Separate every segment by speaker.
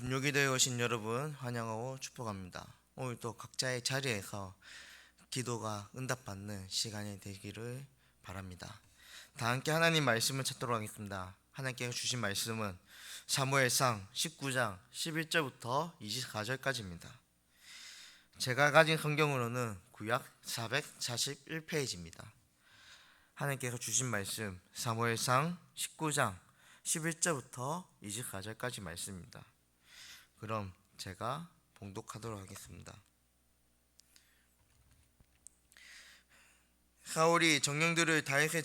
Speaker 1: 금요기 되어 오신 여러분 환영하고 축복합니다. 오늘도 각자의 자리에서 기도가 응답받는 시간이 되기를 바랍니다. 다 함께 하나님 말씀을 찾도록 하겠습니다. 하나님께서 주신 말씀은 사무엘상 19장 11절부터 24절까지입니다. 제가 가진 성경으로는 구약 441페이지입니다. 하나님께서 주신 말씀 사무엘상 19장 11절부터 24절까지 말씀입니다. 그럼 제가 봉독하도록 하겠습니다. 사울이 정령들을 다윗의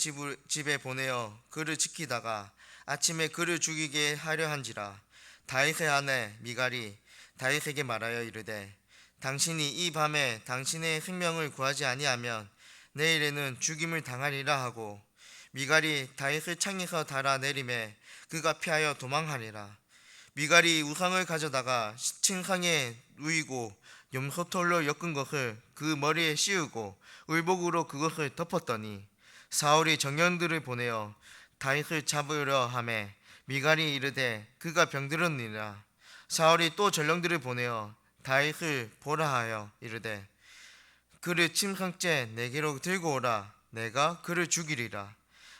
Speaker 1: 집에 보내어 그를 지키다가 아침에 그를 죽이게 하려 한지라 다윗의 아내 미갈이 다윗에게 말하여 이르되 당신이 이 밤에 당신의 생명을 구하지 아니하면 내일에는 죽임을 당하리라 하고 미갈이 다윗을 창에서 달아 내림에 그가 피하여 도망하리라 미갈이 우상을 가져다가 층상에 누이고 염소털로 엮은 것을 그 머리에 씌우고 울복으로 그것을 덮었더니 사울이 정령들을 보내어 다윗을 잡으려 하매 미갈이 이르되 그가 병들었느니라. 사울이 또 전령들을 보내어 다윗을 보라 하여 이르되 그를 침상째 내게로 들고 오라. 내가 그를 죽이리라.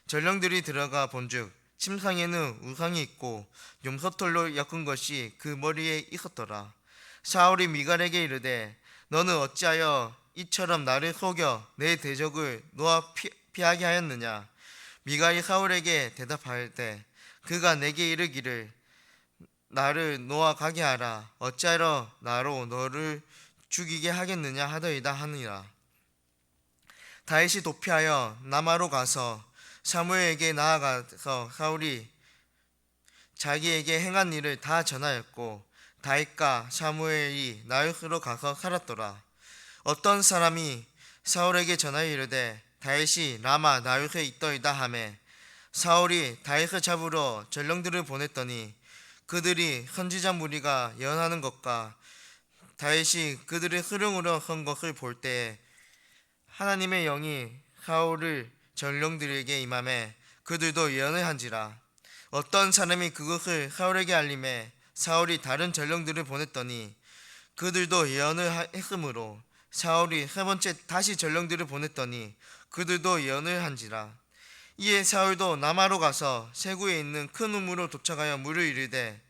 Speaker 1: 전령들이 들어가 본즉 침상에는 우상이 있고 염소털로 엮은 것이 그 머리에 있었더라. 사울이 미갈에게 이르되 너는 어찌하여 이처럼 나를 속여 내 대적을 놓아 피, 피하게 하였느냐? 미갈이 사울에게 대답할 때 그가 내게 이르기를 나를 놓아 가게 하라. 어찌하여 나로 너를 죽이게 하겠느냐 하더이다 하니라. 다윗이 도피하여 남아로 가서 사무엘에게 나아가서 사울이 자기에게 행한 일을 다 전하였고 다윗과 사무엘이 나윗으로 가서 살았더라. 어떤 사람이 사울에게 전하여 이르되 다윗이 라마 나윗에 있더이다 하매 사울이 다윗을 잡으러 전령들을 보냈더니 그들이 선지자 무리가 연하는 것과 다윗이 그들의 흐름으로 선 것을 볼 때에 하나님의 영이 사울을 전령들에게 임함에 그들도 예언을 한지라. 어떤 사람이 그것을 사울에게 알림해 사울이 다른 전령들을 보냈더니 그들도 예언을 하- 했으므로 사울이 세 번째 다시 전령들을 보냈더니 그들도 예언을 한지라. 이에 사울도 남아로 가서 세구에 있는 큰 우물로 도착하여 물을 이르되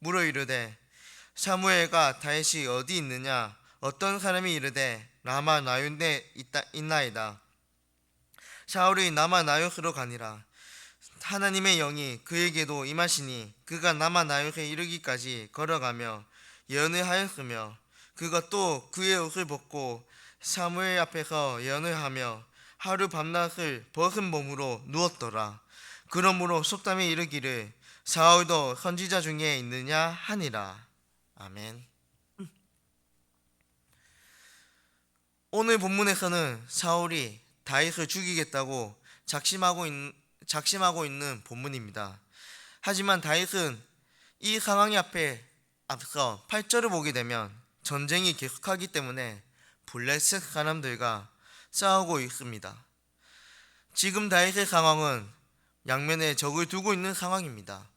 Speaker 1: 물어 이르되 사무엘과 다윗이 어디 있느냐? 어떤 사람이 이르되 라마 나윤에 있다 있나이다 사울이 남아 나요스로 가니라. 하나님의 영이 그에게도 임하시니 그가 남아 나요스에 이르기까지 걸어가며 예언을 하였으며 그가 또 그의 옷을 벗고 사무엘 앞에서 예언을 하며 하루 밤낮을 벗은 몸으로 누웠더라. 그러므로 속담에 이르기를 사울도 선지자 중에 있느냐 하니라. 아멘. 오늘 본문에서는 사울이 다윗을 죽이겠다고 작심하고, 있, 작심하고 있는 본문입니다. 하지만 다윗은 이 상황이 앞에 앞서 8절을 보게 되면 전쟁이 계속하기 때문에 블레셋 사람들과 싸우고 있습니다. 지금 다윗의 상황은 양면에 적을 두고 있는 상황입니다.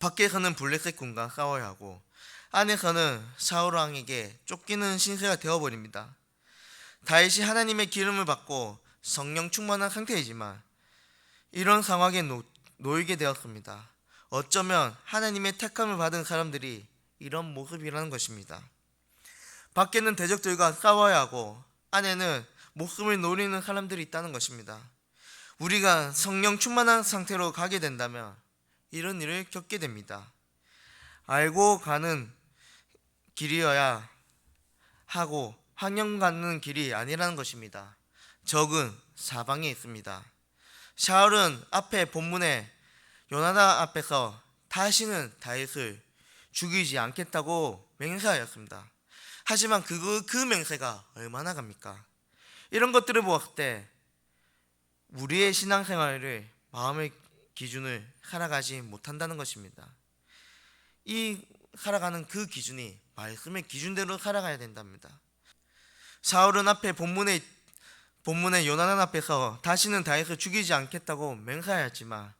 Speaker 1: 밖에서는 블레셋 군과 싸워야 하고 안에서는 사울 왕에게 쫓기는 신세가 되어버립니다. 다윗이 하나님의 기름을 받고 성령 충만한 상태이지만 이런 상황에 놓, 놓이게 되었습니다. 어쩌면 하나님의 택함을 받은 사람들이 이런 모습이라는 것입니다. 밖에는 대적들과 싸워야 하고 안에는 목숨을 노리는 사람들이 있다는 것입니다. 우리가 성령 충만한 상태로 가게 된다면 이런 일을 겪게 됩니다. 알고 가는 길이어야 하고 환영 갖는 길이 아니라는 것입니다. 적은 사방에 있습니다. 샤울은 앞에 본문에 요나단 앞에서 다시는 다윗을 죽이지 않겠다고 맹세하였습니다. 하지만 그, 그 맹세가 얼마나 갑니까? 이런 것들을 보았을 때 우리의 신앙생활을 마음의 기준을 살아가지 못한다는 것입니다. 이 살아가는 그 기준이 말씀의 기준대로 살아가야 된답니다. 사울은 앞에 본문에 본문의 요나단 앞에서 다시는 다윗을 죽이지 않겠다고 맹세하였지만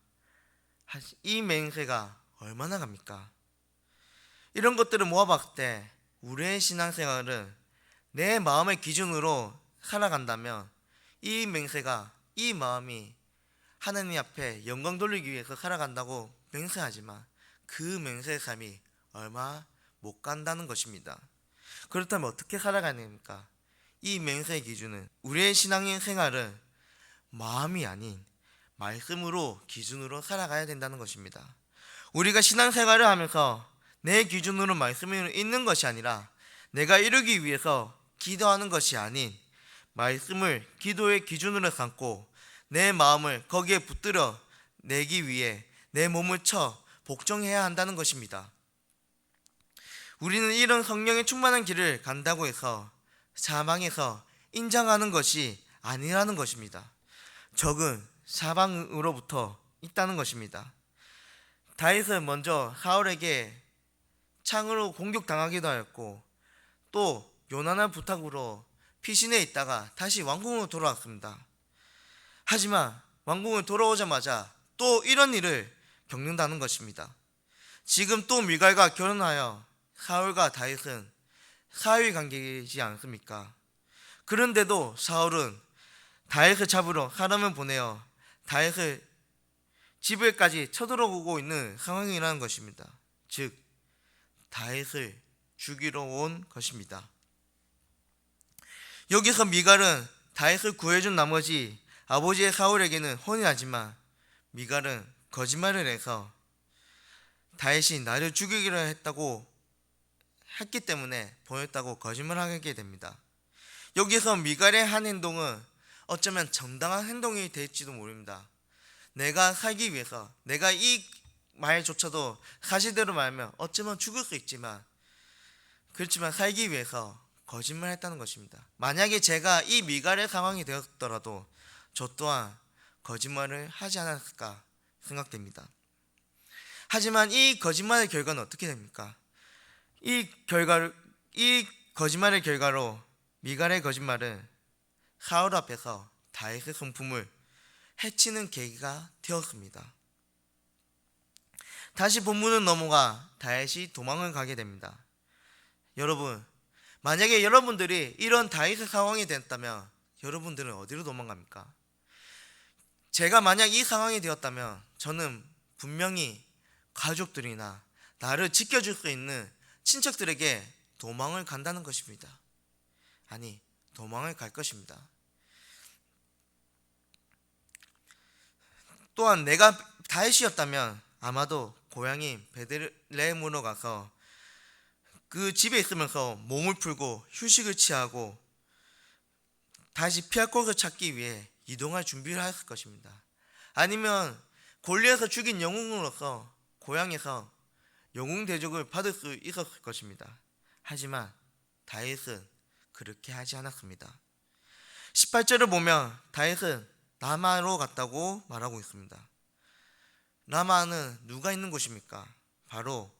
Speaker 1: 이 맹세가 얼마나 갑니까? 이런 것들을 모아봤을 때 우리의 신앙생활은 내 마음의 기준으로 살아간다면 이 맹세가 이 마음이 하나님 앞에 영광 돌리기 위해서 살아간다고 맹세하지만 그 맹세의 삶이 얼마 못 간다는 것입니다. 그렇다면 어떻게 살아가야 됩니까? 이 맹세의 기준은 우리의 신앙의 생활은 마음이 아닌 말씀으로 기준으로 살아가야 된다는 것입니다. 우리가 신앙생활을 하면서 내 기준으로 말씀을 읽는 것이 아니라 내가 이루기 위해서 기도하는 것이 아닌 말씀을 기도의 기준으로 삼고 내 마음을 거기에 붙들어 내기 위해 내 몸을 쳐 복종해야 한다는 것입니다. 우리는 이런 성령의 충만한 길을 간다고 해서 사방에서 인정하는 것이 아니라는 것입니다. 적은 사방으로부터 있다는 것입니다. 다윗은 먼저 사울에게 창으로 공격당하기도 하였고 또 요난한 부탁으로 피신해 있다가 다시 왕궁으로 돌아왔습니다. 하지만 왕궁을 돌아오자마자 또 이런 일을 겪는다는 것입니다. 지금 또 미갈과 결혼하여 사울과 다윗은 사위 관계이지 않습니까? 그런데도 사울은 다윗을 잡으러 사람을 보내어 다윗을 집에까지 쳐들어오고 있는 상황이라는 것입니다. 즉 다윗을 죽이러 온 것입니다. 여기서 미갈은 다윗을 구해준 나머지 아버지의 사울에게는 혼인하지만 미갈은 거짓말을 해서 다윗이 나를 죽이기로 했다고 했기 때문에 보였다고 거짓말하게 됩니다. 여기서 미갈의 한 행동은 어쩌면 정당한 행동이 될지도 모릅니다. 내가 살기 위해서 내가 이 말조차도 사실대로 말하면 어쩌면 죽을 수 있지만 그렇지만 살기 위해서 거짓말 했다는 것입니다. 만약에 제가 이 미갈의 상황이 되었더라도 저 또한 거짓말을 하지 않았을까 생각됩니다. 하지만 이 거짓말의 결과는 어떻게 됩니까? 이 결과를 이 거짓말의 결과로 미갈의 거짓말은 사울 앞에서 다윗의 성품을 해치는 계기가 되었습니다. 다시 본문은 넘어가 다윗이 도망을 가게 됩니다. 여러분, 만약에 여러분들이 이런 다윗의 상황이 됐다면 여러분들은 어디로 도망갑니까? 제가 만약 이 상황이 되었다면 저는 분명히 가족들이나 나를 지켜줄 수 있는 친척들에게 도망을 간다는 것입니다. 아니, 도망을 갈 것입니다. 또한 내가 다윗이었다면 아마도 고향인 베들레헴으로 가서 그 집에 있으면서 몸을 풀고 휴식을 취하고 다시 피할 곳을 찾기 위해 이동할 준비를 했을 것입니다. 아니면 골리에서 죽인 영웅으로서 고향에서 영웅 대접을 받을 수 있었을 것입니다. 하지만 다윗은 그렇게 하지 않았습니다. 18절을 보면 다윗은 라마로 갔다고 말하고 있습니다. 라마는 누가 있는 곳입니까? 바로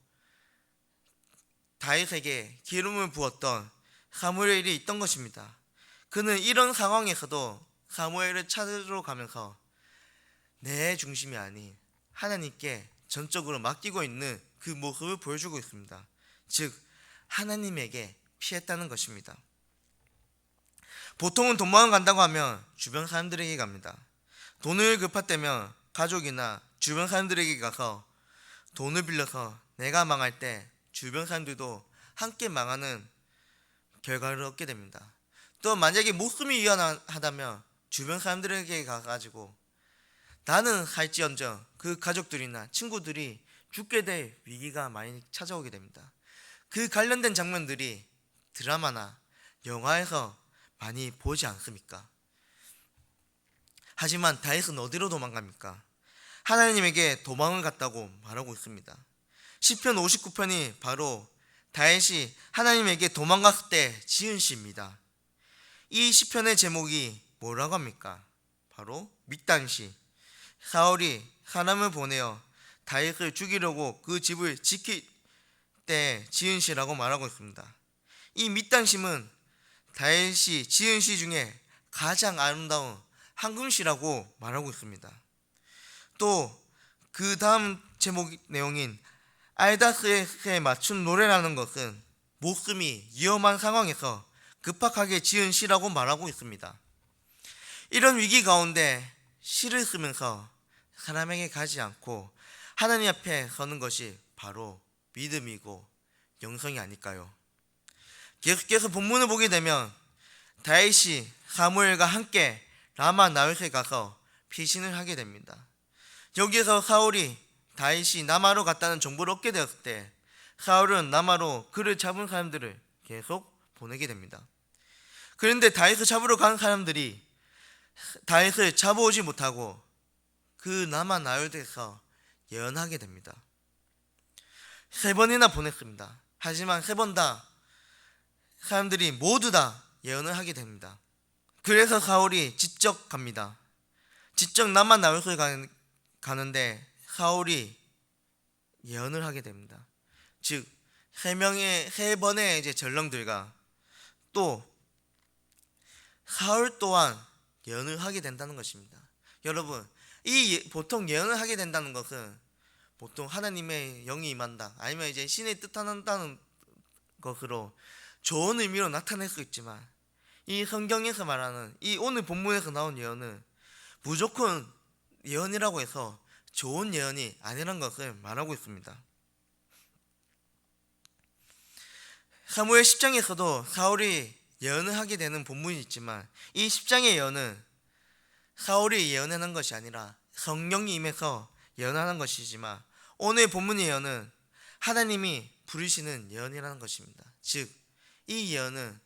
Speaker 1: 다윗에게 기름을 부었던 사무엘이 있던 것입니다. 그는 이런 상황에서도 사무엘을 찾으러 가면서 내 중심이 아닌 하나님께 전적으로 맡기고 있는 그 모습을 보여주고 있습니다. 즉 하나님에게 피했다는 것입니다. 보통은 돈만 간다고 하면 주변 사람들에게 갑니다. 돈을 급할 때면 가족이나 주변 사람들에게 가서 돈을 빌려서 내가 망할 때 주변 사람들도 함께 망하는 결과를 얻게 됩니다. 또 만약에 목숨이 위험하다면 주변 사람들에게 가가지고 나는 살지언정 그 가족들이나 친구들이 죽게 될 위기가 많이 찾아오게 됩니다. 그 관련된 장면들이 드라마나 영화에서 많이 보지 않습니까? 하지만 다윗은 어디로 도망갑니까? 하나님에게 도망을 갔다고 말하고 있습니다. 시편 59편이 바로 다윗이 하나님에게 도망갔을 때 지은 시입니다. 이 시편의 제목이 뭐라고 합니까? 바로 밑단시. 사울이 사람을 보내어 다윗을 죽이려고 그 집을 지킬 때 지은 시라고 말하고 있습니다. 이 밑단심은 다윗이 지은 시 중에 가장 아름다운 한금시라고 말하고 있습니다. 또 그 다음 제목 내용인 아이다스에 맞춘 노래라는 것은 목숨이 위험한 상황에서 급박하게 지은 시라고 말하고 있습니다. 이런 위기 가운데 시를 쓰면서 사람에게 가지 않고 하나님 앞에 서는 것이 바로 믿음이고 영성이 아닐까요? 계속해서 본문을 보게 되면 다윗이 사무엘과 함께 라마 나윗에 가서 피신을 하게 됩니다. 여기에서 사울이 다윗이 남아로 갔다는 정보를 얻게 되었을 때 사울은 남아로 그를 잡은 사람들을 계속 보내게 됩니다. 그런데 다윗을 잡으러 간 사람들이 다윗을 잡아오지 못하고 그 남아 나윗에서 예언하게 됩니다. 세 번이나 보냈습니다. 하지만 세 번 다 사람들이 모두 다 예언을 하게 됩니다. 그래서 사울이 직접 갑니다. 남아 나윗을 가는, 가는데 사울이 예언을 하게 됩니다. 즉, 세 명의 세 번의 이제 전령들과 또 사울 또한 예언을 하게 된다는 것입니다. 여러분, 이 예- 보통 예언을 하게 된다는 것은 보통 하나님의 영이 임한다, 아니면 이제 신의 뜻한다는 것으로 좋은 의미로 나타낼 수 있지만 이 성경에서 말하는 이 오늘 본문에서 나온 예언은 무조건 예언이라고 해서 좋은 예언이 아니란 것을 말하고 있습니다. 사무엘 10장에서도 사울이 예언을 하게 되는 본문이 있지만 이 10장의 예언은 사울이 예언하는 것이 아니라 성령이 임해서 예언하는 것이지만 오늘 본문의 예언은 하나님이 부르시는 예언이라는 것입니다. 즉, 이 예언은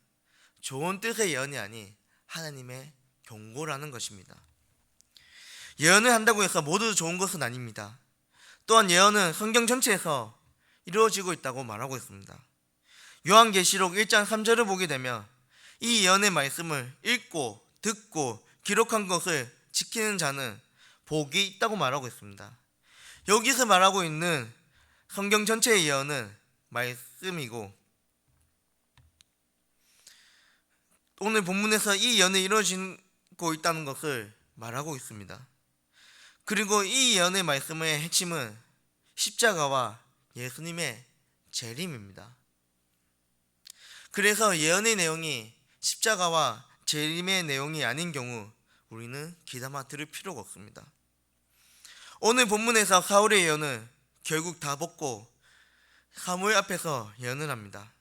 Speaker 1: 좋은 뜻의 예언이 아닌 하나님의 경고라는 것입니다. 예언을 한다고 해서 모두 좋은 것은 아닙니다. 또한 예언은 성경 전체에서 이루어지고 있다고 말하고 있습니다. 요한계시록 1장 3절을 보게 되면 이 예언의 말씀을 읽고 듣고 기록한 것을 지키는 자는 복이 있다고 말하고 있습니다. 여기서 말하고 있는 성경 전체의 예언은 말씀이고 오늘 본문에서 이 예언이 이루어지고 있다는 것을 말하고 있습니다. 그리고 이 예언의 말씀의 핵심은 십자가와 예수님의 재림입니다. 그래서 예언의 내용이 십자가와 재림의 내용이 아닌 경우 우리는 귀담아 들을 필요가 없습니다. 오늘 본문에서 사울의 예언은 결국 다 벗고 사무엘 앞에서 예언을 합니다.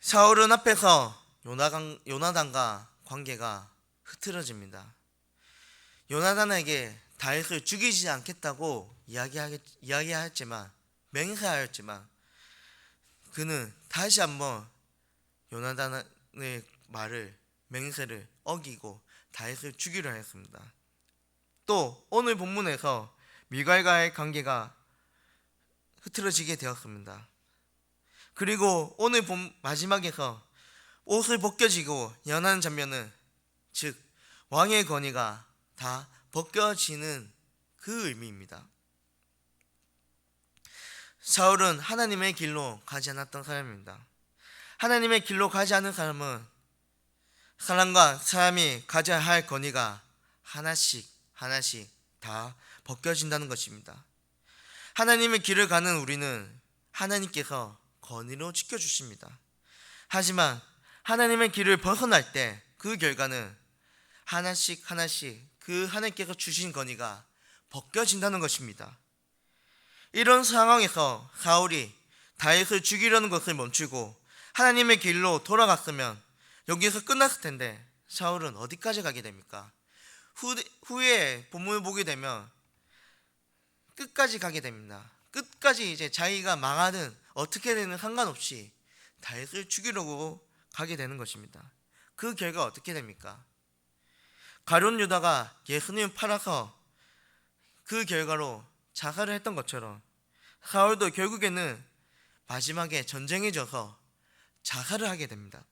Speaker 1: 사울은 앞에서 요나단, 요나단과 관계가 흐트러집니다. 요나단에게 다윗을 죽이지 않겠다고 이야기하겠, 이야기하였지만 맹세하였지만 그는 다시 한번 요나단의 말을 맹세를 어기고 다윗을 죽이려 했습니다. 또 오늘 본문에서 미갈과의 관계가 흐트러지게 되었습니다. 그리고 오늘 본 마지막에서 옷을 벗겨지고 연하는 장면은 즉 왕의 권위가 다 벗겨지는 그 의미입니다. 사울은 하나님의 길로 가지 않았던 사람입니다. 하나님의 길로 가지 않은 사람은 사람과 사람이 가져야 할 권위가 하나씩 하나씩 다 벗겨진다는 것입니다. 하나님의 길을 가는 우리는 하나님께서 권위로 지켜주십니다. 하지만 하나님의 길을 벗어날 때 그 결과는 하나씩 하나씩 그 하나님께서 주신 권위가 벗겨진다는 것입니다. 이런 상황에서 사울이 다윗을 죽이려는 것을 멈추고 하나님의 길로 돌아갔으면 여기에서 끝났을 텐데 사울은 어디까지 가게 됩니까? 후, 후에 본문을 보게 되면 끝까지 가게 됩니다. 끝까지 이제 자기가 망하든 어떻게 되는 상관없이 다윗을 죽이려고 가게 되는 것입니다. 그 결과 어떻게 됩니까? 가룟 유다가 예수님을 팔아서 그 결과로 자살을 했던 것처럼 사울도 결국에는 마지막에 전쟁에 져서 자살을 하게 됩니다.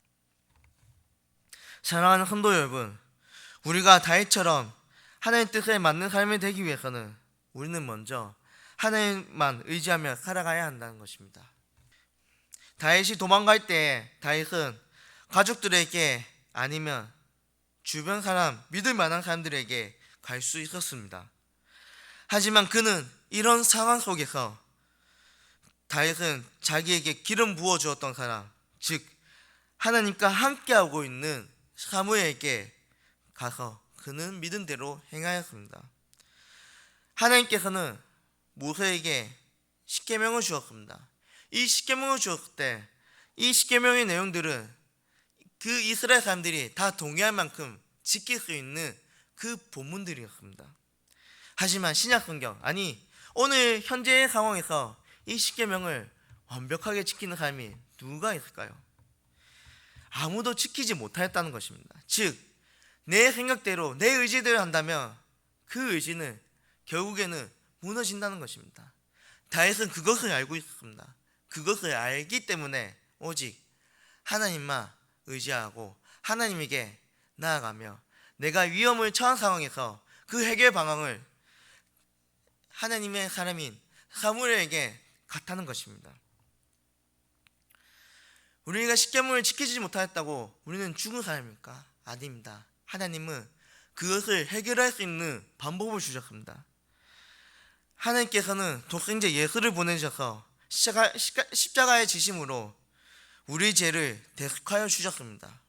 Speaker 1: 사랑하는 성도 여러분, 우리가 다윗처럼 하나님 뜻에 맞는 삶이 되기 위해서는 우리는 먼저 하나님만 의지하며 살아가야 한다는 것입니다. 다윗이 도망갈 때 다윗은 가족들에게 아니면 주변 사람, 믿을 만한 사람들에게 갈 수 있었습니다. 하지만 그는 이런 상황 속에서 다윗은 자기에게 기름 부어 주었던 사람, 즉 하나님과 함께하고 있는 사무엘에게 가서 그는 믿은 대로 행하였습니다. 하나님께서는 모세에게 십계명을 주었습니다. 이 십계명을 주었을 때 이 십계명의 내용들은 그 이스라엘 사람들이 다 동의할 만큼 지킬 수 있는 그 본문들이었습니다. 하지만 신약 성경 아니 오늘 현재의 상황에서 이 십계명을 완벽하게 지키는 사람이 누가 있을까요? 아무도 지키지 못하였다는 것입니다. 즉, 내 생각대로 내 의지대로 한다면 그 의지는 결국에는 무너진다는 것입니다. 다윗은 그것을 알고 있었습니다. 그것을 알기 때문에 오직 하나님만 의지하고 하나님에게 나아가며 내가 위험을 처한 상황에서 그 해결 방향을 하나님의 사람인 사무엘에게 갖다는 것입니다. 우리가 십계명을 지키지 못하였다고 우리는 죽은 사람입니까? 아닙니다. 하나님은 그것을 해결할 수 있는 방법을 주셨습니다. 하나님께서는 독생자 예수를 보내셔서 십자가, 십자가의 지심으로 우리 죄를 대속하여 주셨습니다.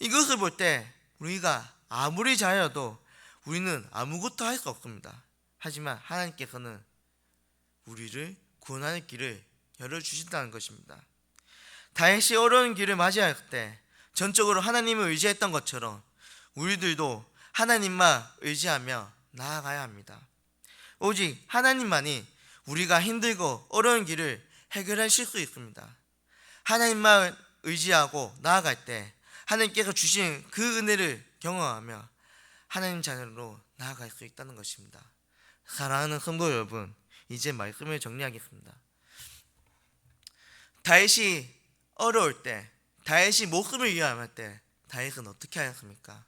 Speaker 1: 이것을 볼 때 우리가 아무리 잘해도 우리는 아무것도 할 수 없습니다. 하지만 하나님께서는 우리를 구원하는 길을 열어주신다는 것입니다. 다윗이 어려운 길을 맞이할 때 전적으로 하나님을 의지했던 것처럼 우리들도 하나님만 의지하며 나아가야 합니다. 오직 하나님만이 우리가 힘들고 어려운 길을 해결하실 수 있습니다. 하나님만 의지하고 나아갈 때 하나님께서 주신 그 은혜를 경험하며 하나님 자녀로 나아갈 수 있다는 것입니다. 사랑하는 성도 여러분, 이제 말씀을 정리하겠습니다. 다윗이 어려울 때, 다윗이 목숨을 위험할 때, 다윗은 어떻게 하였습니까?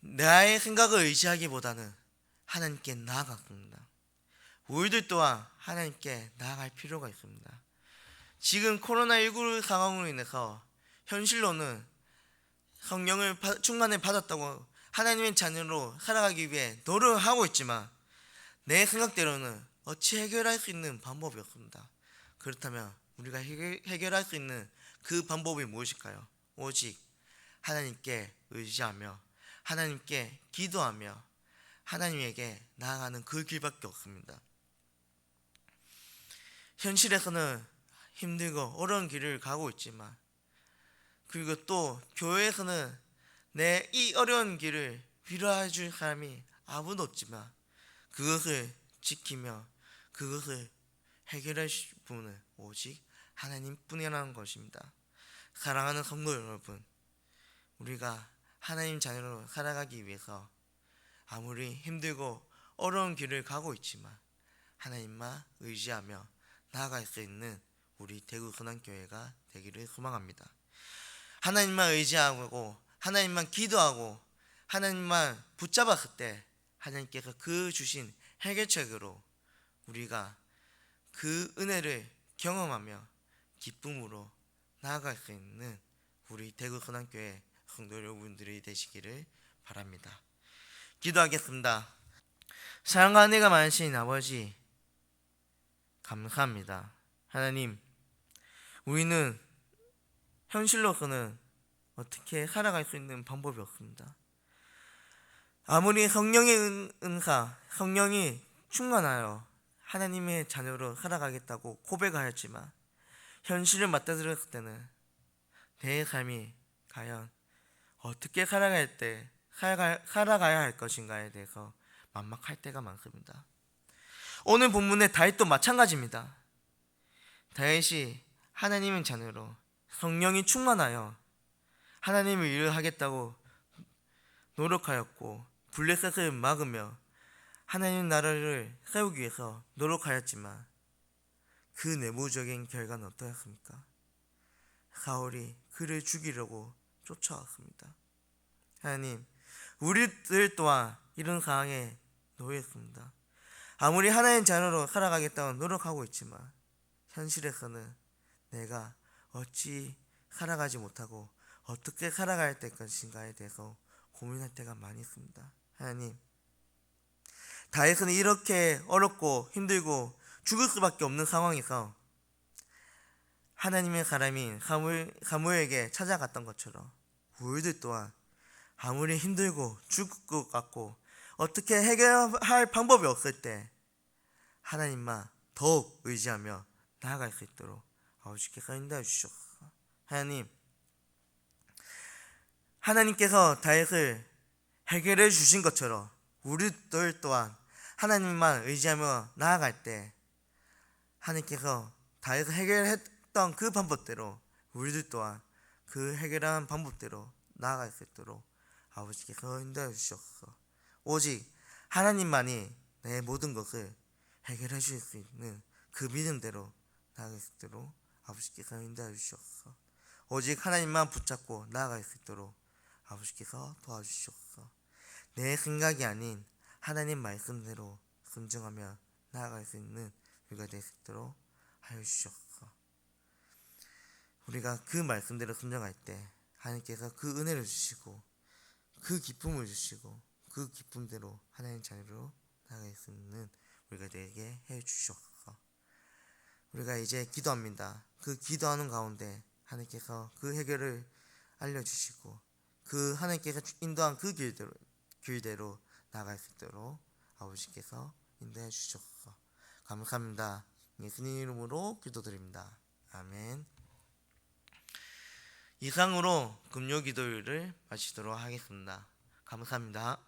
Speaker 1: 나의 생각을 의지하기보다는 하나님께 나아갔습니다. 우리들 또한 하나님께 나아갈 필요가 있습니다. 지금 코로나19 상황으로 인해서 현실로는 성령을 충만을 받았다고 하나님의 자녀로 살아가기 위해 노력하고 있지만 내 생각대로는 어찌 해결할 수 있는 방법이 없습니다. 그렇다면 우리가 해결, 할 수 있는 그 방법이 무엇일까요? 오직 하나님께 의지하며 하나님께 기도하며 하나님에게 나아가는 그 길밖에 없습니다. 현실에서는 힘들고 어려운 길을 가고 있지만 그리고 또 교회에서는 내 이 어려운 길을 위로해 줄 사람이 아무도 없지만 그것을 지키며 그것을 해결하실 분은 오직 하나님뿐이라는 것입니다. 사랑하는 성도 여러분, 우리가 하나님 자녀로 살아가기 위해서 아무리 힘들고 어려운 길을 가고 있지만 하나님만 의지하며 나아갈 수 있는 우리 대구 선한교회가 되기를 소망합니다. 하나님만 의지하고 하나님만 기도하고 하나님만 붙잡았을 때 하나님께서 그 주신 해결책으로 우리가 그 은혜를 경험하며 기쁨으로 나아갈 수 있는 우리 대구 선한교회 성도 여러분들이 되시기를 바랍니다. 기도하겠습니다. 사랑과 은혜가 많으신 아버지 감사합니다. 하나님 우리는 현실로서는 어떻게 살아갈 수 있는 방법이 없습니다. 아무리 성령의 은사, 성령이 충만하여 하나님의 자녀로 살아가겠다고 고백하였지만 현실을 맞닥뜨렸을 때는 내 삶이 과연 어떻게 살아갈 때 살아가, 살아가야 할 것인가에 대해서 막막할 때가 많습니다. 오늘 본문의 다윗도 마찬가지입니다. 다윗이 하나님의 자녀로 성령이 충만하여 하나님을 일을 하겠다고 노력하였고 블레셋을 막으며 하나님 나라를 세우기 위해서 노력하였지만 그 내부적인 결과는 어떠했습니까? 사울이 그를 죽이려고 쫓아왔습니다. 하나님, 우리들 또한 이런 상황에 놓였습니다. 아무리 하나님 자녀로 살아가겠다고 노력하고 있지만 현실에서는 내가 어찌 살아가지 못하고 어떻게 살아가야 될 것인가에 대해서 고민할 때가 많이 있습니다. 하나님, 다윗은 이렇게 어렵고 힘들고 죽을 수밖에 없는 상황에서 하나님의 사람인 하물에게 찾아갔던 것처럼 우리들 또한 아무리 힘들고 죽을 것 같고 어떻게 해결할 방법이 없을 때 하나님만 더욱 의지하며 나아갈 수 있도록 아버지께서 인도해 주시옵소서 하나님 하나님께서 다윗을 해결해 주신 것처럼 우리들 또한 하나님만 의지하며 나아갈 때 하나님께서 다윗을 해결했던 그 방법대로 우리들 또한 그 해결한 방법대로 나아갈 수 있도록 아버지께서 인도해 주시옵소서 오직 하나님만이 내 모든 것을 해결해 주실 수 있는 그 믿음대로 나아갈 수 있도록 아버지께서 인도해 주시옵소서 오직 하나님만 붙잡고 나아갈 수 있도록 아버지께서 도와주시옵소서 내 생각이 아닌 하나님 말씀대로 순종하며 나아갈 수 있는 우리가 될 수 있도록 하여 주시옵소서 우리가 그 말씀대로 순종할 때 하나님께서 그 은혜를 주시고 그 기쁨을 주시고 그 기쁨대로 하나님 자녀로 나아갈 수 있는 우리가 되게 해 주시옵소서. 우리가 이제 기도합니다. 그 기도하는 가운데 하나님께서 그 해결을 알려주시고 그 하나님께서 인도한 그 길대로, 길대로 나아갈 수 있도록 아버지께서 인도해 주시옵소서. 감사합니다. 예수님 이름으로 기도드립니다. 아멘 이상으로 금요 기도를 마치도록 하겠습니다. 감사합니다